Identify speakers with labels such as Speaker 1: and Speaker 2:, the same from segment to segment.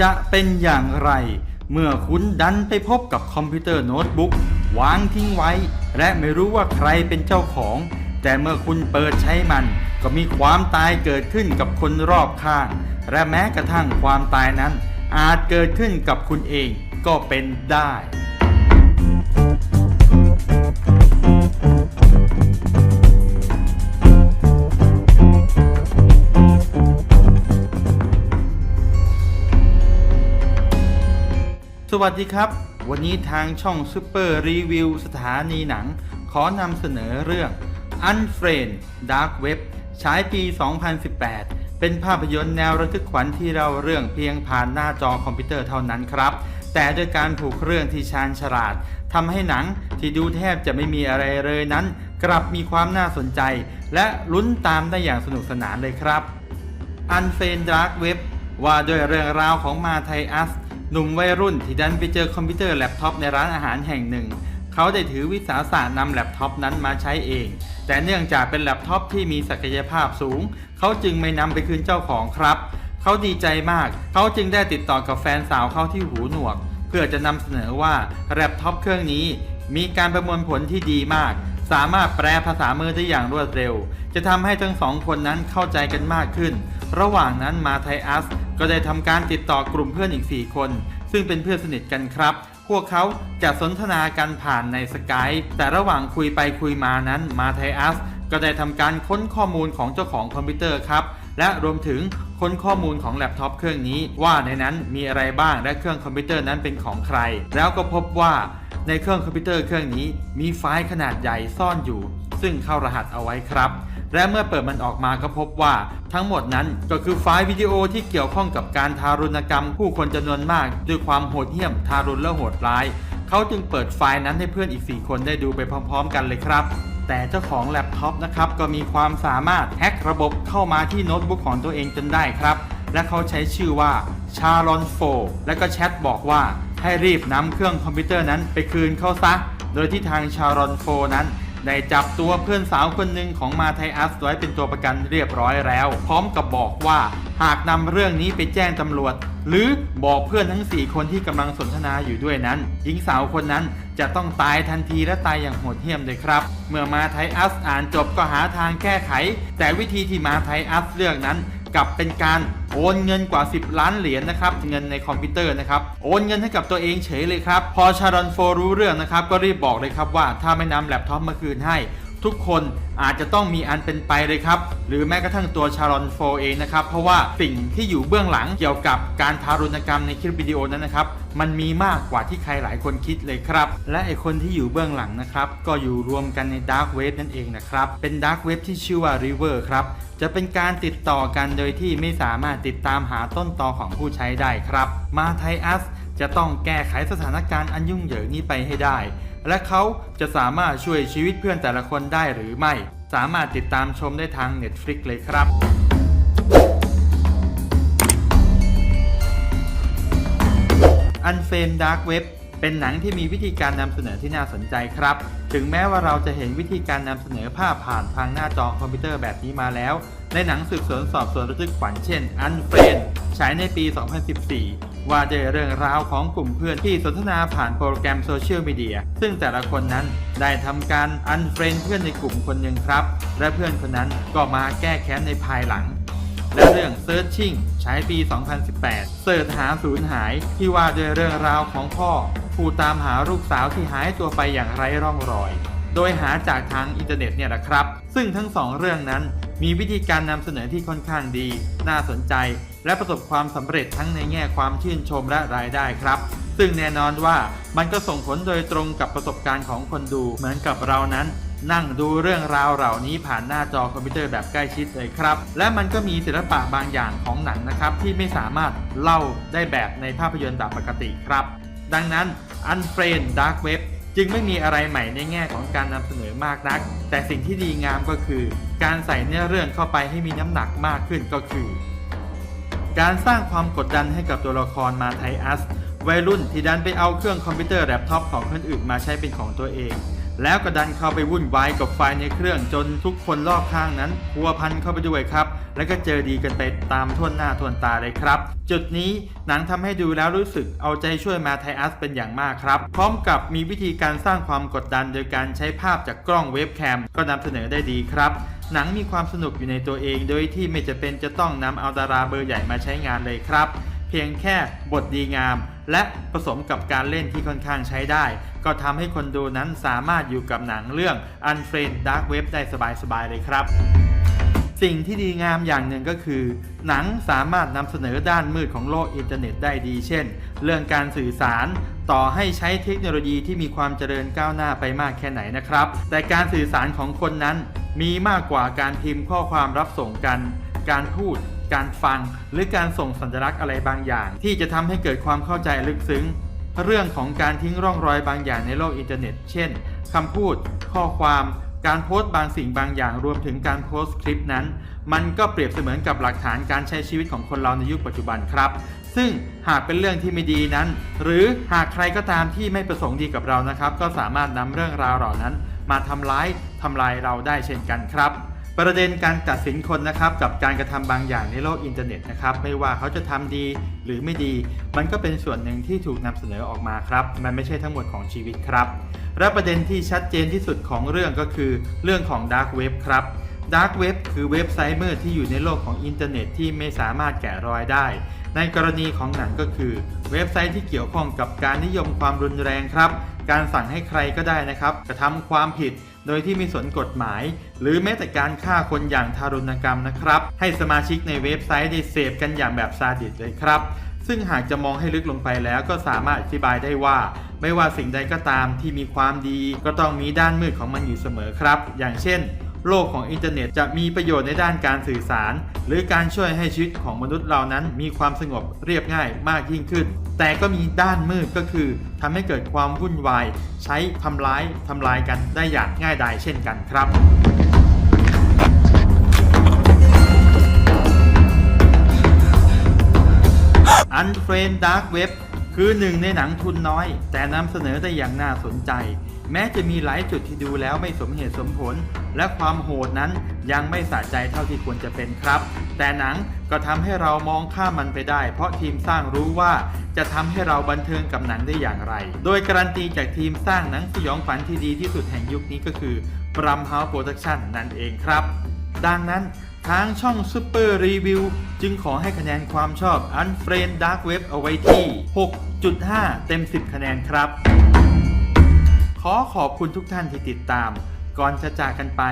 Speaker 1: จะเป็นอย่างไร เมื่อคุณดันไปพบกับคอมพิวเตอร์โน้ตบุ๊กวางทิ้งไว้ และไม่รู้ว่าใครเป็นเจ้าของ แต่เมื่อคุณเปิดใช้มัน ก็มีความตายเกิดขึ้นกับคนรอบข้าง และแม้กระทั่งความตายนั้น อาจเกิดขึ้นกับคุณเองก็เป็นได้ วัสดีครับ วันนี้ทางช่องซูเปอร์รีวิวสถานีหนัง ขอนำเสนอเรื่อง Unfriend Dark Web ฉายปี 2018 เป็นภาพยนตร์แนวระทึกขวัญที่เราเรื่องเพียงผ่านหน้าจอคอมพิวเตอร์เท่านั้นครับ แต่ด้วยการผูกเรื่องที่ชาญฉลาดทำให้หนังที่ดูแทบจะไม่มีอะไรเลยนั้น กลับมีความน่าสนใจ และลุ้นตามได้อย่างสนุกสนานเลยครับอันเฟนดาร์กเว็บว่าด้วยเรื่องราวของมาไทอัส หนุ่มวัยรุ่นที่ดันไปเจอคอมพิวเตอร์แล็ปท็อปในร้านอาหารแห่งหนึ่ง เขาได้ถือวิสาสะนำแล็ปท็อปนั้นมาใช้เอง แต่เนื่องจากเป็นแล็ปท็อปที่มีศักยภาพสูง เขาจึงไม่นำไปคืนเจ้าของครับ เขาดีใจมาก เขาจึงได้ติดต่อกับแฟนสาวเขาที่หูหนวก เพื่อจะนำเสนอว่าแล็ปท็อปเครื่องนี้ มีการประมวลผลที่ดีมาก สามารถแปลภาษามือได้อย่างรวดเร็ว จะทำให้ทั้งสองคนนั้นเข้าใจกันมากขึ้น ระหว่างนั้นมาไทอัส ก็ได้ทำการติดต่อกลุ่มเพื่อนอีก 4 คน ซึ่งเป็นเพื่อนสนิทกันครับ พวกเขาจะสนทนากันผ่านในสกายแต่ระหว่างคุยไปคุยมานั้นมาไทอัสก็ได้ทำการค้นข้อมูลของเจ้าของคอมพิวเตอร์ครับ และรวมถึงค้นข้อมูลของแล็ปท็อปเครื่องนี้ ว่าในนั้นมีอะไรบ้างและเครื่องคอมพิวเตอร์นั้นเป็นของใคร แล้วก็พบว่าในเครื่องคอมพิวเตอร์เครื่องนี้มีไฟล์ขนาดใหญ่ซ่อนอยู่ ซึ่งเข้ารหัสเอาไว้ครับ และเมื่อเปิดมันออกมาก็พบว่า ทั้งหมดนั้นก็คือไฟล์วิดีโอที่เกี่ยวข้องกับการทารุณกรรมผู้คนจำนวนมาก ด้วยความโหดเหี้ยมทารุณและโหดร้าย เขาจึงเปิดไฟล์นั้นให้เพื่อนอีก 4 คนได้ดูไปพร้อม ๆ กันเลยครับแต่เจ้าของแล็ปท็อปนะครับก็มีความสามารถแฮกระบบเข้ามาที่โน้ตบุ๊กของตัวเองจนได้ครับ และเขาใช้ชื่อว่าชาลอนโฟและก็แชทบอกว่าให้รีบนำเครื่องคอมพิวเตอร์นั้นไปคืนเขาซะ โดยที่ทางชารอนโฟนั้น ได้จับตัวเพื่อนสาวคนหนึ่งของมาไทอัสไว้เป็นตัวประกันเรียบร้อยแล้ว พร้อมกับบอกว่าหากนำเรื่องนี้ไปแจ้งตำรวจ หรือบอกเพื่อนทั้ง 4 คนที่กำลังสนทนาอยู่ด้วยนั้น หญิงสาวคนนั้นจะต้องตายทันทีและตายอย่างโหดเหี้ยมเลยครับ เมื่อมาไทอัสอ่านจบก็หาทางแก้ไข แต่วิธีที่มาไทอัสเลือกนั้น กับเป็นการโอนเงินกว่า 10 ล้านเหรียญนะครับเงินในคอมพิวเตอร์นะครับโอนเงินให้กับตัวเองเฉยเลยครับพอชารอนโฟรู้เรื่องนะครับก็รีบบอกเลยครับว่าถ้าไม่นำแล็ปท็อปมาคืนให้ ทุกคนอาจจะต้องมีอันเป็นไปเลยครับ หรือแม้กระทั่งตัวชารอนโฟเองนะครับ เพราะว่าสิ่งที่อยู่เบื้องหลังเกี่ยวกับการทารุณกรรมในคลิปวิดีโอนั้นนะครับ มันมีมากกว่าที่ใครหลายคนคิดเลยครับ และไอคนที่อยู่เบื้องหลังนะครับ ก็อยู่รวมกันในดาร์กเว็บนั่นเองนะครับ เป็นดาร์กเว็บที่ชื่อว่า River ครับจะเป็นการติดต่อกันโดยที่ไม่สามารถติดตามหาต้นตอของผู้ใช้ได้ครับ มาไทอัสจะต้องแก้ไขสถานการณ์อันยุ่งเหยิงนี้ไปให้ได้ และเขาจะสามารถช่วยชีวิตเพื่อนแต่ละคนได้หรือไม่ สามารถติดตามชมได้ทาง Netflix เลยครับอันเฟมดาร์กเว็บเป็นหนังที่มีวิธีการนำเสนอที่น่าสนใจครับ ถึงแม้ว่าเราจะเห็นวิธีการนำเสนอภาพผ่านทางหน้าจอคอมพิวเตอร์แบบนี้มาแล้ว ในหนังสืบสวนสอบสวนระทึกขวัญเช่นอันเฟนฉายในปี 2014 ว่าด้วยเรื่องราวของกลุ่มเพื่อนที่สนทนาผ่านโปรแกรมโซเชียลมีเดียซึ่งแต่ละคนนั้นได้ทำการอันเฟรนเพื่อนในกลุ่มคนหนึ่งครับ และเพื่อนคนนั้นก็มาแก้แค้นในภายหลัง และเรื่อง Searching ใช้ปี 2018 เสิร์ชหาสูญหายที่ว่าด้วยเรื่องราวของพ่อ ผู้ตามหาลูกสาวที่หายตัวไปอย่างไร้ร่องรอย โดยหาจากทางอินเทอร์เน็ตเนี่ยแหละครับ ซึ่งทั้งสองเรื่องนั้นมีวิธีการนำเสนอที่ค่อนข้างดี น่าสนใจ และประสบความสำเร็จทั้งในแง่ความชื่นชมและรายได้ครับ ซึ่งแน่นอนว่ามันก็ส่งผลโดยตรงกับประสบการณ์ของคนดู เหมือนกับเรานั้น นั่งดูเรื่องราวเหล่านี้ผ่านหน้าจอคอมพิวเตอร์แบบใกล้ชิดเลยครับ และมันก็มีศิลปะบางอย่างของหนังนะครับ ที่ไม่สามารถเล่าได้แบบในภาพยนตร์แบบปกติครับ ดังนั้น Unfriend Dark Web จึงไม่มีอะไรใหม่ในแง่ของการนำเสนอมากนัก แต่สิ่งที่ดีงามก็คือ การใส่เนื้อเรื่องเข้าไปให้มีน้ำหนักมากขึ้นก็คือ การสร้างความกดดันให้กับตัวละครมาไทอัสวัยรุ่นที่ดันไปเอาเครื่องคอมพิวเตอร์แล็ปท็อปของคนอื่นมาใช้เป็นของตัวเอง แล้วก็ดันเข้าไปวุ่นวายกับไฟในเครื่องจนทุกคนรอบข้างนั้นพัวพันเข้าไปด้วยครับ แล้วก็เจอดีกันไปตามท่วนหน้าท่วนตาเลยครับ จุดนี้หนังทำให้ดูแล้วรู้สึกเอาใจช่วยมาไทอัสเป็นอย่างมากครับ พร้อมกับมีวิธีการสร้างความกดดันโดยการใช้ภาพจากกล้องเว็บแคมก็นำเสนอได้ดีครับหนังมีความสนุกอยู่ในตัวเองโดยที่ไม่จะเป็นจะต้องนำเอาดาราเบอร์ใหญ่มาใช้งานเลยครับ เพียงแค่บทดีงาม และผสมกับการเล่นที่ค่อนข้างใช้ได้ ก็ทำให้คนดูนั้นสามารถอยู่กับหนังเรื่อง Unfriend Dark Web ได้สบายๆเลยครับ สิ่งที่ดีงามอย่างหนึ่งก็คือ หนังสามารถนำเสนอด้านมืดของโลกอินเทอร์เน็ตได้ดี เช่น เรื่องการสื่อสารต่อให้ใช้เทคโนโลยีที่มีความเจริญก้าวหน้าไปมากแค่ไหนนะครับ แต่การสื่อสารของคนนั้นมีมากกว่าการพิมพ์ข้อความรับส่งกัน การพูด การฟัง หรือการส่งสัญลักษณ์อะไรบางอย่าง ที่จะทำให้เกิดความเข้าใจลึกซึ้ง เรื่องของการทิ้งร่องรอยบางอย่างในโลกอินเทอร์เน็ต เช่นคำพูด ข้อความ การโพสต์บางสิ่งบางอย่างรวมถึงการโพสต์คลิปนั้น มันก็เปรียบเสมือนกับหลักฐานการใช้ชีวิตของคนเราในยุคปัจจุบันครับซึ่งหากเป็นเรื่องที่ไม่ดีนั้น หรือหากใครก็ตามที่ไม่ประสงค์ดีกับเรานะครับ ก็สามารถนำเรื่องราวเหล่านั้น มาทำร้ายทำลายเราได้เช่นกันครับ ประเด็นการตัดสินคนนะครับกับการกระทำบางอย่างในโลกอินเทอร์เน็ตนะครับไม่ว่าเขาจะทำดีหรือไม่ดี มันก็เป็นส่วนหนึ่งที่ถูกนำเสนอออกมาครับ มันไม่ใช่ทั้งหมดของชีวิตครับ และประเด็นที่ชัดเจนที่สุดของเรื่องก็คือเรื่องของดาร์กเว็บครับดาร์กเว็บคือเว็บไซต์มืดที่อยู่ในโลกของอินเทอร์เน็ตที่ไม่สามารถแกะรอยได้ ในกรณีของหนังก็คือ เว็บไซต์ที่เกี่ยวข้องกับการนิยมความรุนแรงครับ การสั่งให้ใครก็ได้นะครับ กระทำความผิดโดยที่ม่สนกฎหมาย หรือแม้แต่การฆ่าคนอย่างทารุณกรรมนะครับ ให้สมาชิกในเว็บไซต์ได้เสพกันอย่างแบบซาดิสเลยครับ ซึ่งหากจะมองให้ลึกลงไปแล้วก็สามารถอธิบายได้ว่า ไม่ว่าสิ่งใดก็ตามที่มีความดี ก็ต้องมีด้านมืดของมันอยู่เสมอครับ อย่างเช่น โลกของอินเทอร์เน็ตจะมีประโยชน์ในด้านการสื่อสาร หรือการช่วยให้ชีวิตของมนุษย์เรานั้น มีความสงบเรียบง่ายมากยิ่งขึ้น แต่ก็มีด้านมืดก็คือทำให้เกิดความวุ่นวาย ใช้ทำร้ายทำลายกันได้อย่างง่ายดายเช่นกันครับ Unfriend Dark Web คือหนึ่งในหนังทุนน้อย แต่นำเสนอได้อย่างน่าสนใจ แม้จะมีหลายจุดที่ดูแล้วไม่สมเหตุสมผล และความโหดนั้นยังไม่สะใจเท่าที่ควรจะเป็นครับ แต่หนังก็ทำให้เรามองข้ามมันไปได้ เพราะทีมสร้างรู้ว่าจะทำให้เราบันเทิงกับหนังได้อย่างไร โดยการันตีจากทีมสร้างหนังสยองขวัญที่ดีที่สุดแห่งยุคนี้ก็คือ Brum House Production นั่นเองครับ ดังนั้น ทางช่อง Super Review จึงขอให้คะแนนความชอบ Unfriend Dark Web เอาไว้ที่ 6.5 เต็ม 10 คะแนนครับ ขอขอบคุณทุกท่านที่ติดตาม ก่อนจะจากกันไป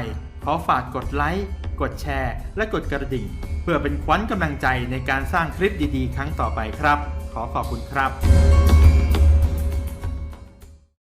Speaker 1: ขอฝากกดไลค์ กดแชร์ และกดกระดิ่ง เพื่อเป็นขวัญกำลังใจในการสร้างคลิปดีๆ ครั้งต่อไปครับ ขอขอบคุณครับ